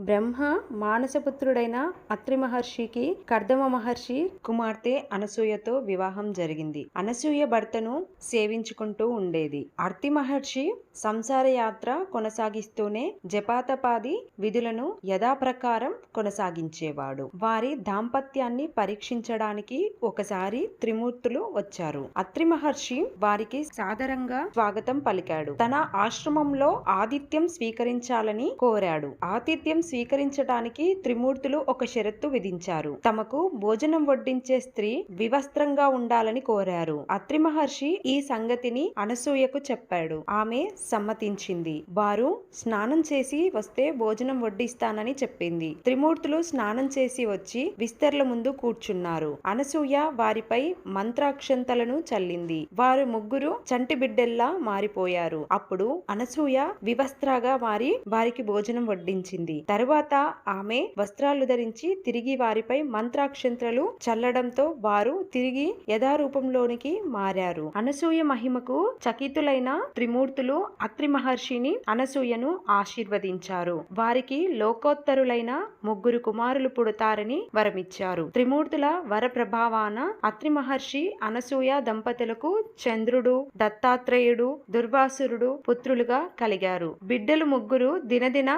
బ్రహ్మ మానసపుత్రుడైన అత్రి మహర్షికి కర్దమ మహర్షి కుమార్తె అనసూయతో వివాహం జరిగింది. అనసూయ భర్తను సేవించుకుంటూ ఉండేది. అర్తి మహర్షి సంసార యాత్ర కొనసాగిస్తూనే జపాతపాది విధులను యథాప్రకారం కొనసాగించేవాడు. వారి దాంపత్యాన్ని పరీక్షించడానికి ఒకసారి త్రిమూర్తులు వచ్చారు. అత్రి మహర్షి వారికి సాదరంగా స్వాగతం పలికాడు. తన ఆశ్రమంలో ఆతిథ్యం స్వీకరించాలని కోరాడు. ఆతిథ్యం స్వీకరించడానికి త్రిమూర్తులు ఒక షరత్తు విధించారు. తమకు భోజనం వడ్డించే స్త్రీ వివస్త్రంగా ఉండాలని కోరారు. అత్రి మహర్షి ఈ సంగతిని అనసూయకు చెప్పాడు. ఆమె సమ్మతించింది. వారు స్నానం చేసి వస్తే భోజనం వడ్డిస్తానని చెప్పింది. త్రిమూర్తులు స్నానం చేసి వచ్చి విస్తర్ల ముందు కూర్చున్నారు. అనసూయ వారిపై మంత్రాక్షంతలను చల్లింది. వారు ముగ్గురు చంటి బిడ్డల్లా మారిపోయారు. అప్పుడు అనసూయ వివస్త్రాగా మారి వారికి భోజనం వడ్డించింది. తరువాత ఆమె వస్త్రాలు ధరించి తిరిగి వారిపై మంత్రాక్షంత్రలు చల్లడంతో వారు తిరిగి యథారూపంలోనికి మారారు. అనసూయ మహిమకు చకితులైన త్రిమూర్తులు అత్రి మహర్షిని అనసూయను ఆశీర్వదించారు. వారికి లోకోత్తరులైన ముగ్గురు కుమారులు పుడతారని వరమిచ్చారు. త్రిమూర్తుల వర ప్రభావాన అత్రి మహర్షి అనసూయ దంపతులకు చంద్రుడు దత్తాత్రేయుడు దుర్వాసురుడు పుత్రులుగా కలిగారు. బిడ్డలు ముగ్గురు దినదిన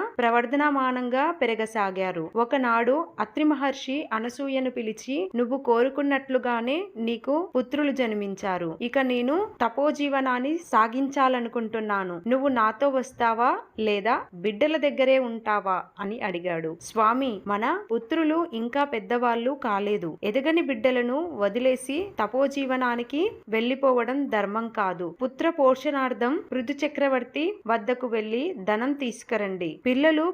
ప్రవర్ధనమానంగా పెరగసాగారు. ఒకనాడు అత్రి మహర్షి అనసూయను పిలిచి నువ్వు కోరుకున్నట్లుగానే నీకు పుత్రులు జన్మించారు. ఇక నేను తపోజీవనాన్ని సాగించాలనుకుంటున్నాను. నువ్వు నాతో వస్తావా లేదా బిడ్డల దగ్గరే ఉంటావా? అని అడిగాడు. స్వామి మన పుత్రులు ఇంకా పెద్దవాళ్ళు కాలేదు. ఎదగని బిడ్డలను వదిలేసి తపోజీవనానికి వెళ్ళిపోవడం ధర్మం కాదు. పుత్ర పోషణార్థం పృథు చక్రవర్తి వద్దకు వెళ్ళి ధనం తీసుకురండి. పిల్లలు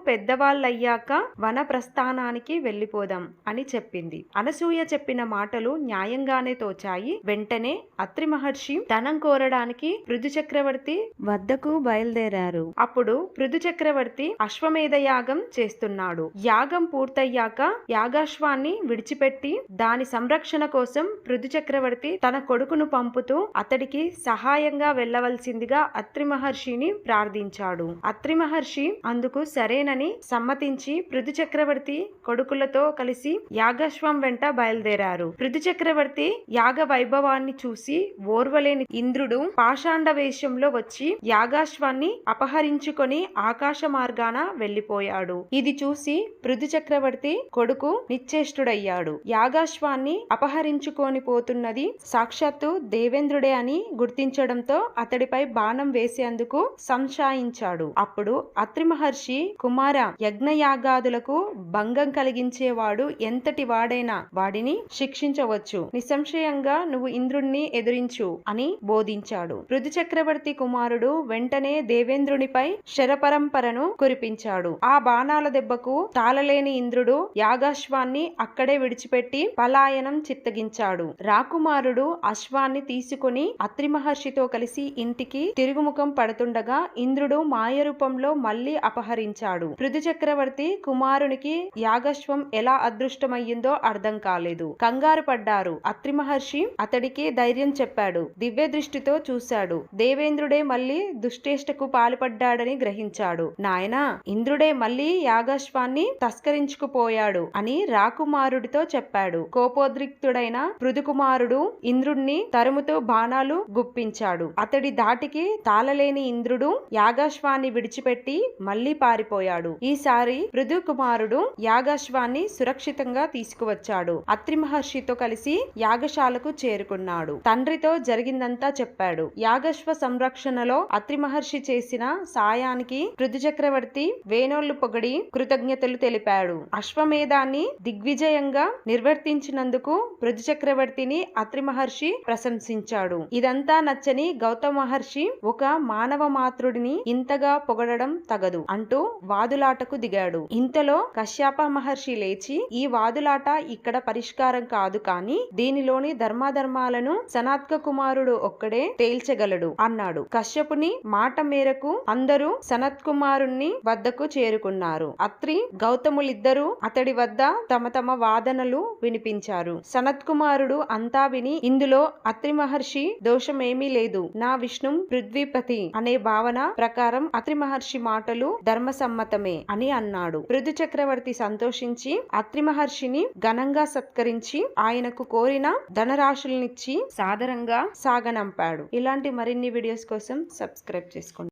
పెద్దవాళ్ళయ్యాక వన ప్రస్థానానికి వెళ్ళిపోదాం అని చెప్పింది. అనసూయ చెప్పిన మాటలు న్యాయంగానే తోచాయి. వెంటనే అత్రి మహర్షి ధనం కోరడానికి పృథు చక్రవర్తి వద్దకు బయలుదేరారు. అప్పుడు పృథు చక్రవర్తి అశ్వమేధ యాగం చేస్తున్నాడు. యాగం పూర్తయ్యాక యాగాశ్వాన్ని విడిచిపెట్టి దాని సంరక్షణ కోసం పృథు చక్రవర్తి తన కొడుకును పంపుతూ అతడికి సహాయంగా వెళ్ళవలసిందిగా అత్రి మహర్షిని ప్రార్థించాడు. అత్రి మహర్షి అందుకు సరేనని సమ్మతించి పృథు చక్రవర్తి కొడుకులతో కలిసి యాగశ్వం వెంట బయలుదేరారు. పృథు చక్రవర్తి యాగ వైభవాన్ని చూసి ఓర్వలేని ఇంద్రుడు పాషాండ వేషంలో వచ్చి యాగాశ్వాన్ని అపహరించుకొని ఆకాశ మార్గాన వెళ్ళిపోయాడు ఇది చూసి పృథు చక్రవర్తి కొడుకు నిశ్చేష్టుడయ్యాడు. యాగాశ్వాన్ని అపహరించుకొని పోతున్నది సాక్షాత్తు దేవేంద్రుడే అని గుర్తించడంతో అతడిపై బాణం వేసేందుకు సంశాయించాడు. అప్పుడు అత్రి మహర్షి కుమార యజ్ఞయాగాదులకు భంగం కలిగించేవాడు ఎంతటి వాడైనా వాడిని శిక్షించవచ్చు. నిస్సంశయంగా నువ్వు ఇంద్రుణ్ణి ఎదురించు అని బోధించాడు. పృథు చక్రవర్తి కుమారుడు వెంటనే దేవేంద్రునిపై శరపరంపరను కురిపించాడు. ఆ బాణాల దెబ్బకు తాళలేని ఇంద్రుడు యాగాశ్వాన్ని అక్కడే విడిచిపెట్టి పలాయనం చిత్తగించాడు. రాకుమారుడు అశ్వాన్ని తీసుకుని అత్రి మహర్షితో కలిసి ఇంటికి తిరుగుముఖం పడుతుండగా ఇంద్రుడు మాయ రూపంలో మళ్ళీ అపహరించాడు. పృథు చక్రవర్తి కుమారునికి యాగశ్వం ఎలా అదృష్టమయ్యిందో అర్థం కాలేదు. కంగారు పడ్డారు. అత్రి మహర్షి అతడికి ధైర్యం చెప్పాడు. దివ్య దృష్టితో చూశాడు. దేవేంద్రుడే మళ్ళీ దుష్టేష్టకు పాల్పడ్డాడని గ్రహించాడు. నాయనా ఇంద్రుడే మళ్ళీ యాగశ్వాన్ని తస్కరించుకుపోయాడు అని రాకుమారుడితో చెప్పాడు. కోపోద్రిక్తుడైన మృదుకుమారుడు ఇంద్రుణ్ణి తరుముతో బాణాలు గుప్పించాడు. అతడి దాటికి తాళలేని ఇంద్రుడు యాగాశ్వాన్ని విడిచిపెట్టి మళ్ళీ పారిపోయాడు. ఈసారి పృథు కుమారుడు యాగాశ్వాన్ని సురక్షితంగా తీసుకువచ్చాడు. అత్రి మహర్షితో కలిసి యాగశాలకు చేరుకున్నాడు. తండ్రితో జరిగిందంతా చెప్పాడు. యాగశ్వ సంరక్షణలో అత్రి మహర్షి చేసిన సాయానికి పృథు చక్రవర్తి వేణోళ్ళు పొగడి కృతజ్ఞతలు తెలిపాడు. అశ్వమేధాన్ని దిగ్విజయంగా నిర్వర్తించినందుకు పృథు చక్రవర్తిని అత్రి మహర్షి ప్రశంసించాడు. ఇదంతా నచ్చని గౌతమ మహర్షి ఒక మానవ మాతృడిని ఇంతగా పొగడడం తగదు అంటూ వాదులాటకు దిగాడు. ఇంతలో కశ్యప మహర్షి లేచి ఈ వాదులాట ఇక్కడ పరిష్కారం కాదు కాని దీనిలోని ధర్మాధర్మాలను సనాత్క కుమారుడు ఒక్కడే తేల్చగలడు అన్నాడు. కశ్యపుని మాట మేరకు అందరూ సనత్ కుమారుణ్ణి వద్దకు చేరుకున్నారు. అత్రి గౌతములిద్దరూ అతడి వద్ద తమ తమ వాదనలు వినిపించారు. సనత్ కుమారుడు అంతా విని ఇందులో అత్రి మహర్షి దోషమేమీ లేదు. నా విష్ణు పృథ్వీపతి అనే భావన ప్రకారం అత్రి మహర్షి మాటలు ధర్మసమ్మతమే అని అని అన్నాడు. పృథు చక్రవర్తి సంతోషించి అత్రి మహర్షిని ఘనంగా సత్కరించి ఆయనకు కోరిన ధనరాశులనిచ్చి సాదరంగా సాగనంపాడు. ఇలాంటి మరిన్ని వీడియోస్ కోసం సబ్స్క్రైబ్ చేసుకోండి.